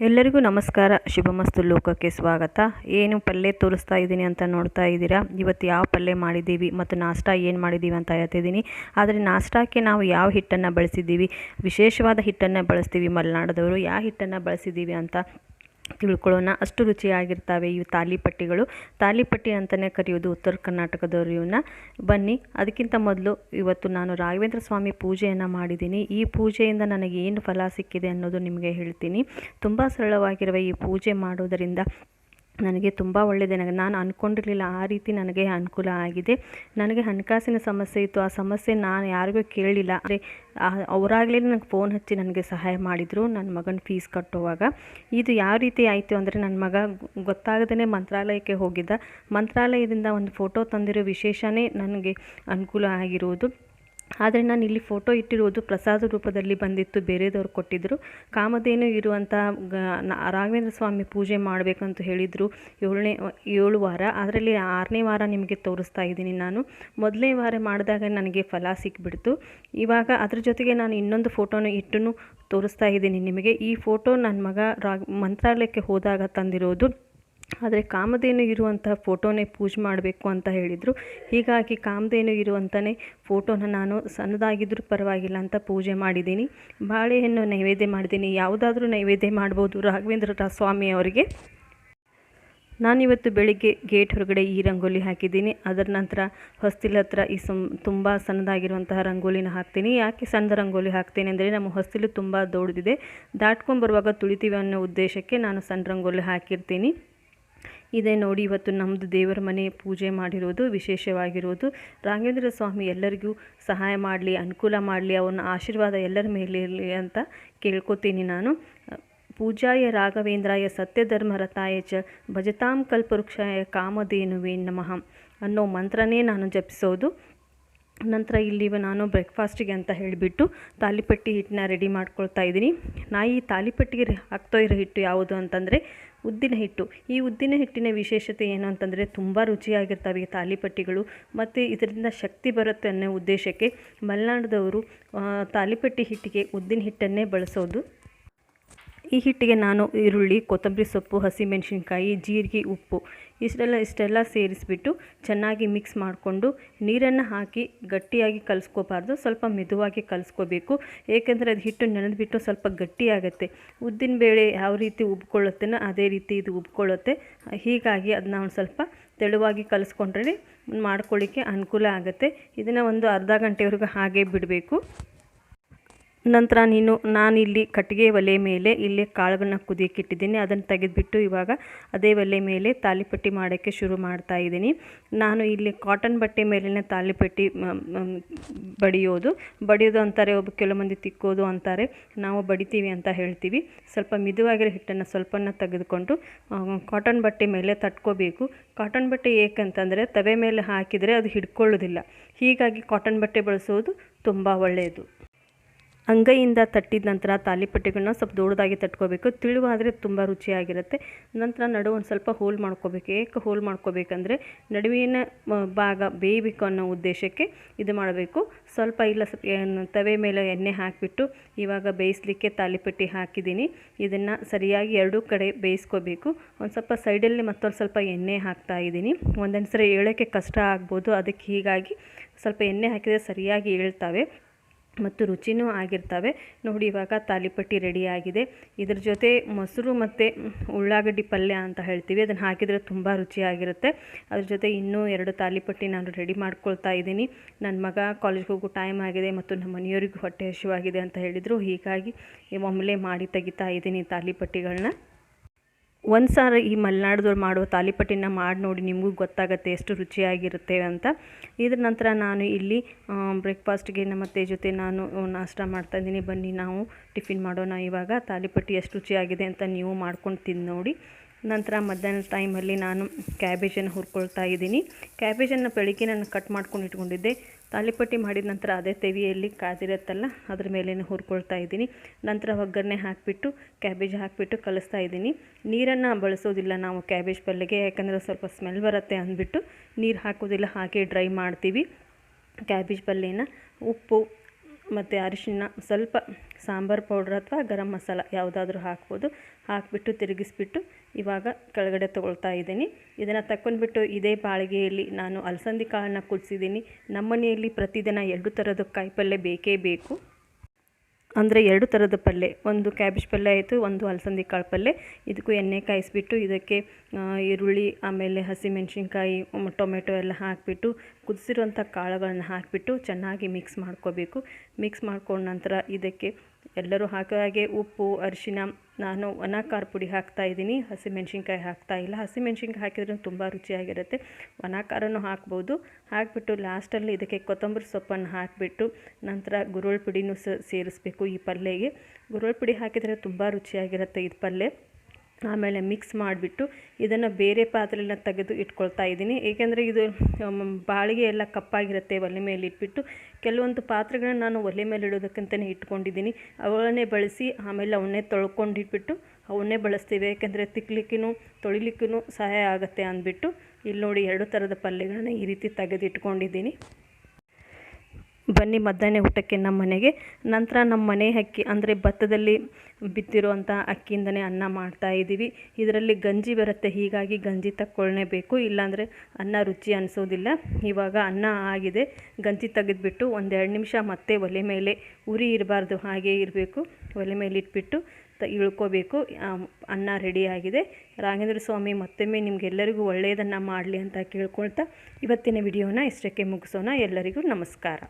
ಎಲ್ಲರಿಗೂ ನಮಸ್ಕಾರ. ಶುಭಮಸ್ತು ಲೋಕಕ್ಕೆ ಸ್ವಾಗತ. ಏನು ಪಲ್ಯ ತೋರಿಸ್ತಾ ಇದ್ದೀನಿ ಅಂತ ನೋಡ್ತಾ ಇದ್ದೀರಾ? ಇವತ್ತು ಯಾವ ಪಲ್ಯ ಮಾಡಿದ್ದೀವಿ ಮತ್ತು ನಾಷ್ಟಾ ಏನು ಮಾಡಿದ್ದೀವಿ ಅಂತ ಹೇಳ್ತಿದ್ದೀನಿ ಆದರೆ ನಾಷ್ಟಕ್ಕೆ ನಾವು ಯಾವ ಹಿಟ್ಟನ್ನು ಬಳಸಿದ್ದೀವಿ? ವಿಶೇಷವಾದ ಹಿಟ್ಟನ್ನು ಬಳಸ್ತೀವಿ ಮಲೆನಾಡದವರು. ಯಾವ ಹಿಟ್ಟನ್ನು ಬಳಸಿದ್ದೀವಿ ಅಂತ ತಿಳ್ಕೊಳ್ಳೋಣ. ಅಷ್ಟು ರುಚಿಯಾಗಿರ್ತವೆ ಇವು ತಾಲಿಪಟ್ಟಿಗಳು ತಾಲಿಪಟ್ಟಿ ಅಂತಲೇ ಕರೆಯೋದು ಉತ್ತರ ಕರ್ನಾಟಕದವರು ಇವನ್ನ ಬನ್ನಿ, ಅದಕ್ಕಿಂತ ಮೊದಲು ಇವತ್ತು ನಾನು ರಾಘವೇಂದ್ರ ಸ್ವಾಮಿ ಪೂಜೆಯನ್ನು ಮಾಡಿದ್ದೀನಿ. ಈ ಪೂಜೆಯಿಂದ ನನಗೆ ಏನು ಫಲ ಸಿಕ್ಕಿದೆ ಅನ್ನೋದು ನಿಮಗೆ ಹೇಳ್ತೀನಿ. ತುಂಬ ಸರಳವಾಗಿರುವ ಈ ಪೂಜೆ ಮಾಡೋದರಿಂದ ನನಗೆ ತುಂಬ ಒಳ್ಳೆಯದೇ ನನಗೆ ನಾನು ಅಂದ್ಕೊಂಡಿರಲಿಲ್ಲ ಆ ರೀತಿ ನನಗೆ ಅನುಕೂಲ ಆಗಿದೆ. ನನಗೆ ಹಣಕಾಸಿನ ಸಮಸ್ಯೆ ಇತ್ತು. ಆ ಸಮಸ್ಯೆ ನಾನು ಯಾರಿಗೂ ಕೇಳಲಿಲ್ಲ. ಅಂದರೆ ಅವರಾಗಲೇ ನನಗೆ ಫೋನ್ ಹಚ್ಚಿ ನನಗೆ ಸಹಾಯ ಮಾಡಿದರು. ನನ್ನ ಮಗನ ಫೀಸ್ ಕಟ್ಟುವಾಗ. ಇದು ಯಾವ ರೀತಿ ಆಯಿತು ಅಂದರೆ, ನನ್ನ ಮಗ ಗೊತ್ತಾಗದೇ ಮಂತ್ರಾಲಯಕ್ಕೆ ಹೋಗಿದ್ದ. ಮಂತ್ರಾಲಯದಿಂದ ಒಂದು ಫೋಟೋ ತಂದಿರೋ ವಿಶೇಷನೇ ನನಗೆ ಅನುಕೂಲ ಆಗಿರುವುದು ಆದರೆ ನಾನು ಇಲ್ಲಿ ಫೋಟೋ ಇಟ್ಟಿರುವುದು ಪ್ರಸಾದ ರೂಪದಲ್ಲಿ ಬಂದಿತ್ತು, ಬೇರೆದವ್ರು ಕೊಟ್ಟಿದ್ದರು ಕಾಮಧೇನು ಇರುವಂಥ ಗ ರಾಘವೇಂದ್ರ ಸ್ವಾಮಿ ಪೂಜೆ ಮಾಡಬೇಕಂತ ಹೇಳಿದರು ಏಳನೇ, ಏಳು ವಾರ. ಅದರಲ್ಲಿ ಆರನೇ ವಾರ ನಿಮಗೆ ತೋರಿಸ್ತಾ ಇದ್ದೀನಿ ನಾನು. ಮೊದಲನೇ ವಾರ ಮಾಡಿದಾಗ ನನಗೆ ಫಲ ಸಿಕ್ಬಿಡ್ತು. ಇವಾಗ ಅದ್ರ ಜೊತೆಗೆ ನಾನು ಇನ್ನೊಂದು ಫೋಟೋನ ಇಟ್ಟು ತೋರಿಸ್ತಾ ಇದ್ದೀನಿ ನಿಮಗೆ. ಈ ಫೋಟೋ ನನ್ನ ಮಗ ರಾ ಮಂತ್ರಾಲಯಕ್ಕೆ ಹೋದಾಗ ತಂದಿರೋದು ಆದರೆ ಕಾಮಧೇನು ಇರುವಂತಹ ಫೋಟೋನೇ ಪೂಜೆ ಮಾಡಬೇಕು ಅಂತ ಹೇಳಿದರು. ಹೀಗಾಗಿ ಕಾಮಧೇನು ಇರುವಂತನೇ ಫೋಟೋನ ನಾನು ಸಣ್ಣದಾಗಿದ್ದರೂ ಪರವಾಗಿಲ್ಲ ಅಂತ ಪೂಜೆ ಮಾಡಿದ್ದೀನಿ. ಬಾಳೆಹಣ್ಣು ನೈವೇದ್ಯ ಮಾಡಿದ್ದೀನಿ. ಯಾವುದಾದ್ರೂ ನೈವೇದ್ಯ ಮಾಡ್ಬೋದು ರಾಘವೇಂದ್ರ ಸ್ವಾಮಿ ಅವರಿಗೆ. ನಾನಿವತ್ತು ಬೆಳಿಗ್ಗೆ ಗೇಟ್ ಹೊರಗಡೆ ಈ ರಂಗೋಲಿ ಹಾಕಿದ್ದೀನಿ. ಅದರ ನಂತರ ಹೊಸ್ತಿಲ ಹತ್ರ ಈ ಸುಮ್ ತುಂಬ ಸಣ್ಣದಾಗಿರುವಂತಹ ರಂಗೋಲಿನ ಹಾಕ್ತೀನಿ. ಯಾಕೆ ಸಣ್ಣ ರಂಗೋಲಿ ಹಾಕ್ತೀನಿ ಅಂದರೆ ನಮ್ಮ ಹೊಸ್ತಿಲು ತುಂಬ ದೊಡ್ಡದಿದೆ. ದಾಟ್ಕೊಂಡು ಬರುವಾಗ ತುಳಿತೀವಿ ಅನ್ನೋ ಉದ್ದೇಶಕ್ಕೆ ನಾನು ಸಣ್ಣ ರಂಗೋಲಿ ಹಾಕಿರ್ತೀನಿ. ಇದೇ ನೋಡಿ, ಇವತ್ತು ನಮ್ಮದು ದೇವರ ಮನೆ ಪೂಜೆ ಮಾಡಿರೋದು, ವಿಶೇಷವಾಗಿರೋದು. ರಾಘವೇಂದ್ರ ಸ್ವಾಮಿ ಎಲ್ಲರಿಗೂ ಸಹಾಯ ಮಾಡಲಿ, ಅನುಕೂಲ ಮಾಡಲಿ, ಅವನ ಆಶೀರ್ವಾದ ಎಲ್ಲರ ಮೇಲೆ ಇರಲಿ ಅಂತ ಕೇಳ್ಕೊತೀನಿ ನಾನು. ಪೂಜಾಯ ರಾಘವೇಂದ್ರಾಯ ಸತ್ಯಧರ್ಮರತಾಯ ಚ ಭಜತಾಂ ಕಲ್ಪವೃಕ್ಷಾಯ ಕಾಮಧೇನುವೇ ನಮಃ ಅನ್ನೋ ಮಂತ್ರನೇ ನಾನು ಜಪಿಸೋದು. ನಂತರ ಇಲ್ಲಿ ನಾನು ಬ್ರೇಕ್ಫಾಸ್ಟಿಗೆ ಅಂತ ಹೇಳಿಬಿಟ್ಟು ತಾಲಿಪಟ್ಟಿ ಹಿಟ್ಟನ್ನ ರೆಡಿ ಮಾಡ್ಕೊಳ್ತಾ ಇದ್ದೀನಿ. ನಾ ಈ ತಾಲಿಪಟ್ಟಿಗೆ ಹಾಕ್ತಾ ಇರೋ ಹಿಟ್ಟು ಯಾವುದು ಅಂತಂದರೆ ಉದ್ದಿನ ಹಿಟ್ಟು. ಈ ಉದ್ದಿನ ಹಿಟ್ಟಿನ ವಿಶೇಷತೆ ಏನು ಅಂತಂದರೆ ತುಂಬ ರುಚಿಯಾಗಿರ್ತವೆ ಈ ತಾಲಿಪಟ್ಟಿಗಳು ಮತ್ತು ಇದರಿಂದ ಶಕ್ತಿ ಬರುತ್ತೆ ಅನ್ನೋ ಉದ್ದೇಶಕ್ಕೆ ಮಲೆನಾಡದವರು ತಾಲಿಪಟ್ಟಿ ಹಿಟ್ಟಿಗೆ ಉದ್ದಿನ ಹಿಟ್ಟನ್ನೇ ಬಳಸೋದು ಈ ಹಿಟ್ಟಿಗೆ ನಾನು ಈರುಳ್ಳಿ, ಕೊತ್ತಂಬರಿ ಸೊಪ್ಪು, ಹಸಿಮೆಣಸಿನ್ಕಾಯಿ, ಜೀರಿಗೆ, ಉಪ್ಪು ಇಷ್ಟೆಲ್ಲ ಇಷ್ಟೆಲ್ಲ ಸೇರಿಸ್ಬಿಟ್ಟು ಚೆನ್ನಾಗಿ ಮಿಕ್ಸ್ ಮಾಡಿಕೊಂಡು ನೀರನ್ನು ಹಾಕಿ ಗಟ್ಟಿಯಾಗಿ ಕಲಿಸ್ಕೋಬಾರ್ದು. ಸ್ವಲ್ಪ ಮೆದುವಾಗಿ ಕಲಿಸ್ಕೋಬೇಕು. ಏಕೆಂದರೆ ಅದು ಹಿಟ್ಟು ನೆನೆದ್ಬಿಟ್ಟು ಸ್ವಲ್ಪ ಗಟ್ಟಿಯಾಗುತ್ತೆ ಉದ್ದಿನ ಬೇಳೆ ಯಾವ ರೀತಿ ಉಬ್ಕೊಳ್ಳುತ್ತೇನೋ ಅದೇ ರೀತಿ ಇದು ಉಬ್ಕೊಳ್ಳುತ್ತೆ. ಹೀಗಾಗಿ ಅದನ್ನ ಒಂದು ಸ್ವಲ್ಪ ತೆಳುವಾಗಿ ಕಲಿಸ್ಕೊಂಡ್ರೆ ಮಾಡ್ಕೊಳ್ಳಿಕ್ಕೆ ಅನುಕೂಲ ಆಗುತ್ತೆ. ಇದನ್ನು ಒಂದು ಅರ್ಧ ಗಂಟೆವರೆಗೂ ಹಾಗೆ ಬಿಡಬೇಕು. ನಂತರ ನೀನು, ನಾನಿಲ್ಲಿ ಕಟ್ಟಿಗೆ ಒಲೆ ಮೇಲೆ ಇಲ್ಲಿ ಕಾಳುಗಳನ್ನ ಕುದಿಯಕ್ಕಿಟ್ಟಿದ್ದೀನಿ ಅದನ್ನು ತೆಗೆದುಬಿಟ್ಟು ಇವಾಗ ಅದೇ ಒಲೆ ಮೇಲೆ ತಾಲಿಪಟ್ಟಿ ಮಾಡೋಕ್ಕೆ ಶುರು ಮಾಡ್ತಾ ಇದ್ದೀನಿ. ನಾನು ಇಲ್ಲಿ ಕಾಟನ್ ಬಟ್ಟೆ ಮೇಲಿನ ತಾಲಿಪಟ್ಟಿ ಬಡಿಯೋದು. ಬಡಿಯೋದು ಅಂತಾರೆ, ಒಬ್ಬ ಕೆಲವು ಮಂದಿ ತಿಕ್ಕೋದು ಅಂತಾರೆ. ನಾವು ಬಡಿತೀವಿ ಅಂತ ಹೇಳ್ತೀವಿ. ಸ್ವಲ್ಪ ಮಿದುವಾಗಿರೋ ಹಿಟ್ಟನ್ನು ಸ್ವಲ್ಪನ ತೆಗೆದುಕೊಂಡು ಕಾಟನ್ ಬಟ್ಟೆ ಮೇಲೆ ತಟ್ಕೋಬೇಕು. ಕಾಟನ್ ಬಟ್ಟೆ ಏಕೆಂತಂದರೆ ತವೆ ಮೇಲೆ ಹಾಕಿದರೆ ಅದು ಹಿಡ್ಕೊಳ್ಳೋದಿಲ್ಲ. ಹೀಗಾಗಿ ಕಾಟನ್ ಬಟ್ಟೆ ಬಳಸೋದು ತುಂಬ ಒಳ್ಳೆಯದು. ಅಂಗೈಯಿಂದ ತಟ್ಟಿದ ನಂತರ ತಾಲಿಪಟ್ಟಿಗಳನ್ನ ಸ್ವಲ್ಪ ದೊಡ್ಡದಾಗಿ ತಟ್ಕೋಬೇಕು. ತಿಳುವಾದರೆ ತುಂಬ ರುಚಿಯಾಗಿರುತ್ತೆ. ನಂತರ ನಡು ಒಂದು ಸ್ವಲ್ಪ ಹೋಲ್ ಮಾಡ್ಕೋಬೇಕು. ಏಕೆ ಹೋಲ್ ಮಾಡ್ಕೋಬೇಕಂದ್ರೆ ನಡುವಿನ ಭಾಗ ಬೇಯಬೇಕು ಅನ್ನೋ ಉದ್ದೇಶಕ್ಕೆ ಇದು ಮಾಡಬೇಕು. ಸ್ವಲ್ಪ ಇಲ್ಲ ಸ್ವಲ್ಪ ತವೆ ಮೇಲೆ ಎಣ್ಣೆ ಹಾಕಿಬಿಟ್ಟು ಇವಾಗ ಬೇಯಿಸಲಿಕ್ಕೆ ತಾಲಿಪಟ್ಟಿ ಹಾಕಿದ್ದೀನಿ. ಇದನ್ನು ಸರಿಯಾಗಿ ಎರಡೂ ಕಡೆ ಬೇಯಿಸ್ಕೋಬೇಕು. ಒಂದು ಸ್ವಲ್ಪ ಸೈಡಲ್ಲಿ ಮತ್ತೊಂದು ಸ್ವಲ್ಪ ಎಣ್ಣೆ ಹಾಕ್ತಾ ಇದ್ದೀನಿ. ಒಂದೊಂದು ಸರಿ ಏಳೋಕ್ಕೆ ಕಷ್ಟ ಆಗ್ಬೋದು. ಅದಕ್ಕೆ ಹೀಗಾಗಿ ಸ್ವಲ್ಪ ಎಣ್ಣೆ ಹಾಕಿದರೆ ಸರಿಯಾಗಿ ಏಳ್ತವೆ. ಮತ್ತು ರುಚಿನೂ ಆಗಿರ್ತವೆ. ನೋಡಿ, ಇವಾಗ ತಾಲಿಪಟ್ಟಿ ರೆಡಿಯಾಗಿದೆ ಇದ್ರ ಜೊತೆ ಮೊಸರು ಮತ್ತು ಉಳ್ಳಾಗಡ್ಡಿ ಪಲ್ಯ ಅಂತ ಹೇಳ್ತೀವಿ. ಅದನ್ನು ಹಾಕಿದರೆ ತುಂಬ ರುಚಿಯಾಗಿರುತ್ತೆ. ಅದ್ರ ಜೊತೆ ಇನ್ನೂ ಎರಡು ತಾಲಿಪಟ್ಟಿ ನಾನು ರೆಡಿ ಮಾಡ್ಕೊಳ್ತಾ ಇದ್ದೀನಿ. ನನ್ನ ಮಗ ಕಾಲೇಜ್ಗೆ ಹೋಗೋ ಟೈಮ್ ಆಗಿದೆ ಮತ್ತು ನಮ್ಮ ಮನೆಯವರಿಗೂ ಹೊಟ್ಟೆ ಹಸಿವಾಗಿದೆ ಅಂತ ಹೇಳಿದರು. ಹೀಗಾಗಿ ಒಮ್ಮೆಲೆ ಮಾಡಿ ತೆಗಿತಾ ಇದ್ದೀನಿ ತಾಲಿಪಟ್ಟಿಗಳನ್ನ ಒಂದು ಸಾರಿ ಈ ಮಲೆನಾಡದವ್ರು ಮಾಡೋ ತಾಲಿಪಟ್ಟಿನ ಮಾಡಿ ನೋಡಿ ನಿಮಗೂ ಗೊತ್ತಾಗುತ್ತೆ ಎಷ್ಟು ರುಚಿಯಾಗಿರುತ್ತೆ ಅಂತ. ಇದ್ರ ನಂತರ ನಾನು ಇಲ್ಲಿ ಬ್ರೇಕ್ಫಾಸ್ಟ್ಗೆ ಮತ್ತು ಜೊತೆ ನಾನು ನಾಷ್ಟ ಮಾಡ್ತಾ ಇದ್ದೀನಿ. ಬನ್ನಿ ನಾವು ಟಿಫಿನ್ ಮಾಡೋಣ ಇವಾಗ. ತಾಲಿಪಟ್ಟಿ ಎಷ್ಟು ರುಚಿಯಾಗಿದೆ ಅಂತ ನೀವು ಮಾಡ್ಕೊಂಡು ತಿಂದು ನೋಡಿ. ನಂತರ ಮಧ್ಯಾಹ್ನದ ಟೈಮಲ್ಲಿ ನಾನು ಕ್ಯಾಬೇಜನ್ನು ಹುರ್ಕೊಳ್ತಾ ಇದ್ದೀನಿ. ಕ್ಯಾಬೇಜನ್ನು ಬೆಳಿಗ್ಗೆ ನಾನು ಕಟ್ ಮಾಡ್ಕೊಂಡು ಇಟ್ಕೊಂಡಿದ್ದೆ. ತಾಲಿಪಟ್ಟಿ ಮಾಡಿದ ನಂತರ ಅದೇ ತೆವಿಯಲ್ಲಿ ಕಾದಿರತ್ತಲ್ಲ, ಅದ್ರ ಮೇಲೆ ಹುರ್ಕೊಳ್ತಾ ಇದ್ದೀನಿ. ನಂತರ ಒಗ್ಗರಣೆ ಹಾಕಿಬಿಟ್ಟು ಕ್ಯಾಬೇಜ್ ಹಾಕಿಬಿಟ್ಟು ಕಲಿಸ್ತಾ ಇದ್ದೀನಿ. ನೀರನ್ನು ಬಳಸೋದಿಲ್ಲ ನಾವು ಕ್ಯಾಬೇಜ್ ಪಲ್ಯಗೆ ಯಾಕಂದರೆ ಸ್ವಲ್ಪ ಸ್ಮೆಲ್ ಬರುತ್ತೆ ಅಂದ್ಬಿಟ್ಟು ನೀರು ಹಾಕೋದಿಲ್ಲ, ಹಾಗೆ ಡ್ರೈ ಮಾಡ್ತೀವಿ. ಕ್ಯಾಬೇಜ್ ಪಲ್ಯನ ಉಪ್ಪು ಮತ್ತು ಅರಿಶಿನ ಸ್ವಲ್ಪ ಸಾಂಬಾರು ಪೌಡ್ರ್ ಅಥವಾ ಗರಂ ಮಸಾಲ ಯಾವುದಾದ್ರೂ ಹಾಕ್ಬೋದು. ಹಾಕಿಬಿಟ್ಟು ತಿರುಗಿಸ್ಬಿಟ್ಟು ಇವಾಗ ಕೆಳಗಡೆ ತೊಗೊಳ್ತಾ ಇದ್ದೀನಿ. ಇದನ್ನು ತಕ್ಕೊಂಡ್ಬಿಟ್ಟು ಇದೇ ಬಾಳಿಗೆಯಲ್ಲಿ ನಾನು ಅಲಸಂದಿ ಕಾಳನ್ನ ಕುದಿಸಿದ್ದೀನಿ. ನಮ್ಮನೆಯಲ್ಲಿ ಪ್ರತಿದಿನ ಎರಡು ಥರದ ಕಾಯಿಪಲ್ಯ ಬೇಕೇ ಬೇಕು. ಅಂದರೆ ಎರಡು ಥರದ ಪಲ್ಯ ಒಂದು ಕ್ಯಾಬೇಜ್ ಪಲ್ಯ ಆಯಿತು, ಒಂದು ಅಲಸಂದಿ ಕಾಳು ಪಲ್ಯ ಇದಕ್ಕೂ ಎಣ್ಣೆ ಕಾಯಿಸ್ಬಿಟ್ಟು ಇದಕ್ಕೆ ಈರುಳ್ಳಿ, ಆಮೇಲೆ ಹಸಿಮೆಣಸಿನ್ಕಾಯಿ, ಟೊಮೆಟೊ ಎಲ್ಲ ಹಾಕಿಬಿಟ್ಟು ಕುದಿಸಿರುವಂಥ ಕಾಳುಗಳನ್ನ ಹಾಕಿಬಿಟ್ಟು ಚೆನ್ನಾಗಿ ಮಿಕ್ಸ್ ಮಾಡ್ಕೋಬೇಕು. ಮಿಕ್ಸ್ ಮಾಡ್ಕೊಂಡ ನಂತರ ಇದಕ್ಕೆ ಎಲ್ಲರೂ ಹಾಕೋ ಹಾಗೆ ಉಪ್ಪು, ಅರಿಶಿನ, ನಾನು ಒಣ ಖಾರ ಪುಡಿ ಹಾಕ್ತಾ ಇದ್ದೀನಿ. ಹಸಿಮೆಣ್ಸಿನ್ಕಾಯಿ ಹಾಕ್ತಾ ಇಲ್ಲ. ಹಸಿಮೆಣ್ಸಿನ್ಕಾಯಿ ಹಾಕಿದ್ರೆ ತುಂಬ ರುಚಿಯಾಗಿರುತ್ತೆ. ಒಣ ಖಾರನೂ ಹಾಕ್ಬೋದು. ಹಾಕಿಬಿಟ್ಟು ಲಾಸ್ಟಲ್ಲಿ ಇದಕ್ಕೆ ಕೊತ್ತಂಬರಿ ಸೊಪ್ಪನ್ನು ಹಾಕಿಬಿಟ್ಟು ನಂತರ ಗುರುಳ್ ಪುಡಿನೂ ಸೇರಿಸ್ಬೇಕು ಈ ಪಲ್ಯಗೆ ಗುರುಳ್ ಪುಡಿ ಹಾಕಿದರೆ ತುಂಬ ರುಚಿಯಾಗಿರುತ್ತೆ ಇದು ಪಲ್ಯ ಆಮೇಲೆ ಮಿಕ್ಸ್ ಮಾಡಿಬಿಟ್ಟು ಇದನ್ನು ಬೇರೆ ಪಾತ್ರೆಯನ್ನು ತೆಗೆದು ಇಟ್ಕೊಳ್ತಾ ಇದ್ದೀನಿ. ಏಕೆಂದರೆ ಇದು ಬಾಳಿಗೆ ಎಲ್ಲ ಕಪ್ಪಾಗಿರುತ್ತೆ ಒಲೆ ಮೇಲೆ ಇಟ್ಬಿಟ್ಟು. ಕೆಲವೊಂದು ಪಾತ್ರೆಗಳನ್ನ ನಾನು ಒಲೆ ಮೇಲೆ ಇಡೋದಕ್ಕಂತಲೇ ಇಟ್ಕೊಂಡಿದ್ದೀನಿ. ಅವುಗಳನ್ನೇ ಬಳಸಿ ಆಮೇಲೆ ಅವನ್ನೇ ತೊಳ್ಕೊಂಡಿಟ್ಬಿಟ್ಟು ಅವನ್ನೇ ಬಳಸ್ತೀವಿ. ಏಕೆಂದರೆ ತಿಕ್ಲಿಕ್ಕೂ ತೊಳಿಲಿಕ್ಕೂ ಸಹಾಯ ಆಗುತ್ತೆ ಅಂದ್ಬಿಟ್ಟು ಇಲ್ಲಿ ನೋಡಿ ಎರಡು ಥರದ ಪಲ್ಯಗಳನ್ನ ಈ ರೀತಿ ತೆಗೆದಿಟ್ಕೊಂಡಿದ್ದೀನಿ. ಬನ್ನಿ ಮಧ್ಯಾಹ್ನ ಊಟಕ್ಕೆ ನಮ್ಮ ಮನೆಗೆ ನಂತರ ನಮ್ಮ ಮನೆ ಹಕ್ಕಿ, ಅಂದರೆ ಭತ್ತದಲ್ಲಿ ಬಿತ್ತಿರುವಂಥ ಅಕ್ಕಿಯಿಂದನೇ ಅನ್ನ ಮಾಡ್ತಾ ಇದ್ದೀವಿ. ಇದರಲ್ಲಿ ಗಂಜಿ ಬರುತ್ತೆ, ಹೀಗಾಗಿ ಗಂಜಿ ತಕ್ಕೊಳ್ಳೇಬೇಕು ಇಲ್ಲಾಂದರೆ ಅನ್ನ ರುಚಿ ಅನಿಸೋದಿಲ್ಲ. ಇವಾಗ ಅನ್ನ ಆಗಿದೆ. ಗಂಜಿ ತೆಗೆದುಬಿಟ್ಟು ಒಂದೆರಡು ನಿಮಿಷ ಮತ್ತೆ ಒಲೆ ಮೇಲೆ ಉರಿ ಇರಬಾರ್ದು, ಹಾಗೇ ಇರಬೇಕು. ಒಲೆ ಮೇಲೆ ಇಟ್ಬಿಟ್ಟು ತ ಇಳ್ಕೋಬೇಕು. ಅನ್ನ ರೆಡಿಯಾಗಿದೆ ರಾಘೇಂದ್ರ ಸ್ವಾಮಿ, ಮತ್ತೊಮ್ಮೆ ನಿಮಗೆಲ್ಲರಿಗೂ ಒಳ್ಳೆಯದನ್ನು ಮಾಡಲಿ ಅಂತ ಕೇಳ್ಕೊಳ್ತಾ ಇವತ್ತಿನ ವಿಡಿಯೋನ ಇಷ್ಟಕ್ಕೆ ಮುಗಿಸೋಣ. ಎಲ್ಲರಿಗೂ ನಮಸ್ಕಾರ.